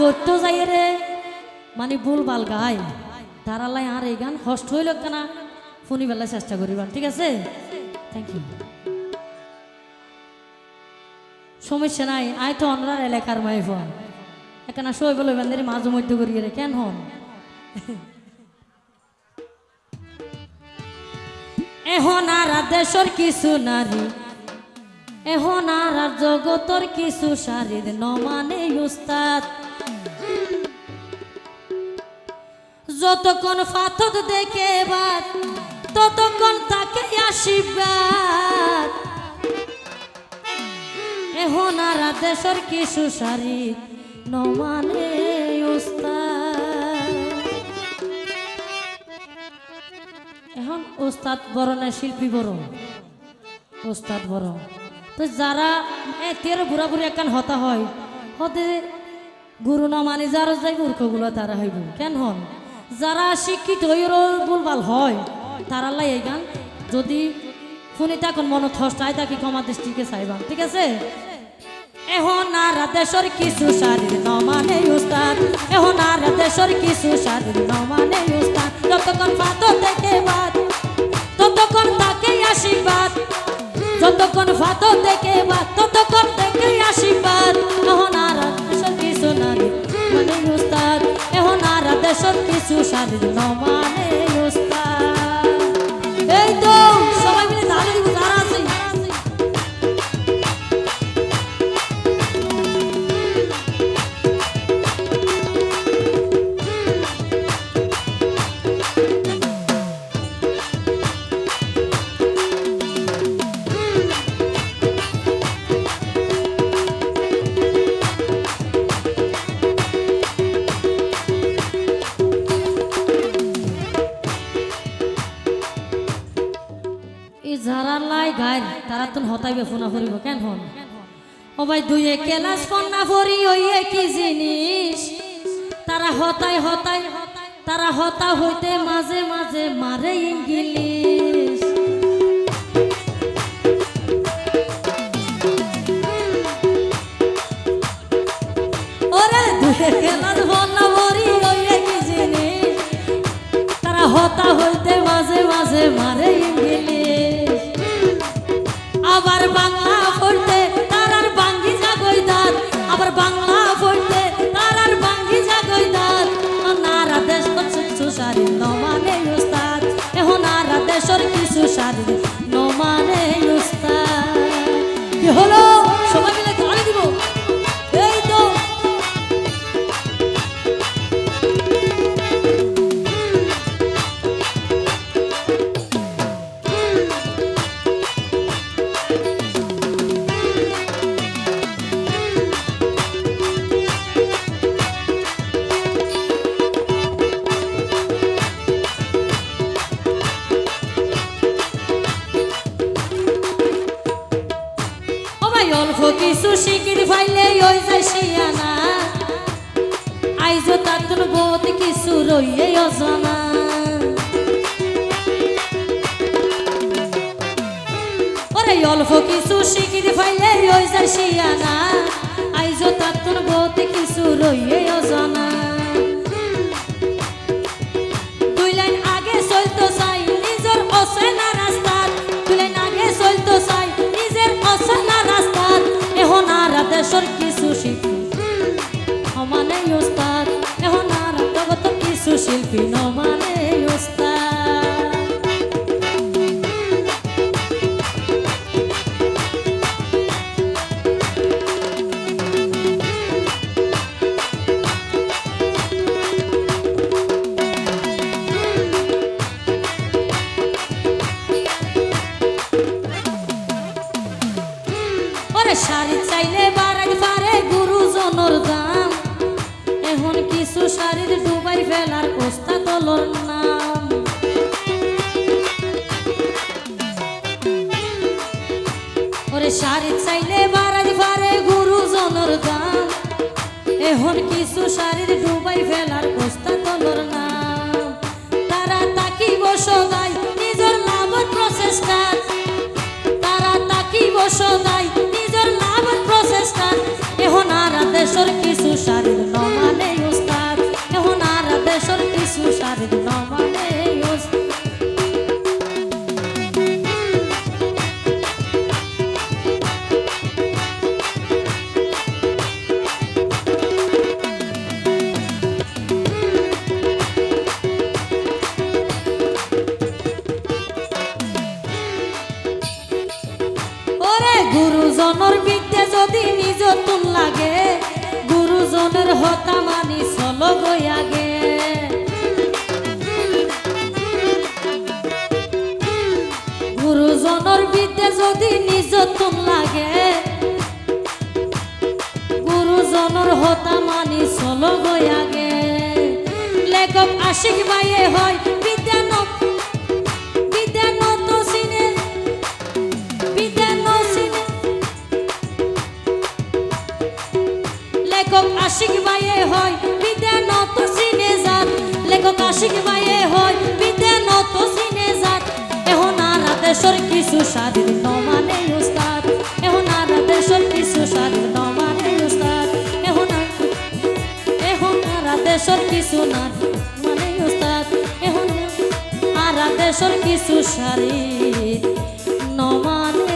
করতে যাই রে মানে ভুলবাল গায়। তারালাই আর এই গান হস্ট হইল কেনা? ফোনি বেলায় চেষ্টা করিবান ঠিক আছে? থ্যাংক ইউ সমস্যা নাই, আয় তো অনরার এলাকার মাই ফোন এখানে সই বলে বান্ধের মাঝে মধ্যে করিয়ে রে, কেন হন? এখন আর দেশর কিছু নারী এখন আর জগতর কিছু শারীর, নমানে উস্তাদ। যতক্ষণ ফাথত দেখে বাদ, ততক্ষণ তাকে আশীর্বাদ এখন আর দেশর কিছু শারীর নমানে এখন ওস্তাদ বড় না শিল্পী বড় ওস্তাদ বড় তো যারা তেরো বুড়া বুড়ি একান হতা হয়, হতে গুরু না মানি যারা যাই মূর্খগুলো তারা হইব। কেন হন? যারা শিক্ষিত হইর ভুলভাল হয়, তারা লাই এই গান যদি শুনি তখন মনত হস্তায় তাকে ক্ষমা দৃষ্টিকে চাইবাম ঠিক আছে? এখন এখন যতক্ষণ ফাত শারীর নমানে গায় তারা তো হতাইবে ফোনা ফুরিব, কেন হন? ও ভাই, দুই কেলাস ফোনা ফুরি, ওই কি জিনিস। তারা হতাই হতাই, তারা হতা হইতে মাঝে মাঝে মারে ইংলিশ। ওরে, দুই কেলাস ফোনা ফুরি, ওই কি জিনিস। তারা হতা হইতে মাঝে মাঝে মারে অল্প কিছু শিকির ফাইলে ওই যায় শিয়ানা। আইজো তাতুন বহুত কিছু রইয়ে অজানা। ওরে অল্প কিছু শিকির ফাইলে ওই যায় শিয়ানা। আইজো তাতুন বহুত কিছু রইয়ে অজানা। শিল্পী নমানে শাড়ি চাইলে বাড়াই পারে গুরুজনের দাম। এখন কিছু শাড়ির ডুবাই ফেলার কোস্তা তলর নাম ওরে শাড়ি চাইলে গুরুজনের দাম এখন কিছু শাড়ির ডুবাই ফেলার কোস্তা তলর নাম তারা তাকি বসদাই নিজের লাভের প্রচেষ্টা। তারা তাকি বসদাই নিজের লাভের প্রচেষ্টা। এখন আর দেশের কিছু নমান গুরুজনের বিদ্যা যদি নিজ লাগে গুরুজনের হতা মানি চল গয়া সারা কিছু নার মানে উস্তাদ এখন কিছু সারি নমানে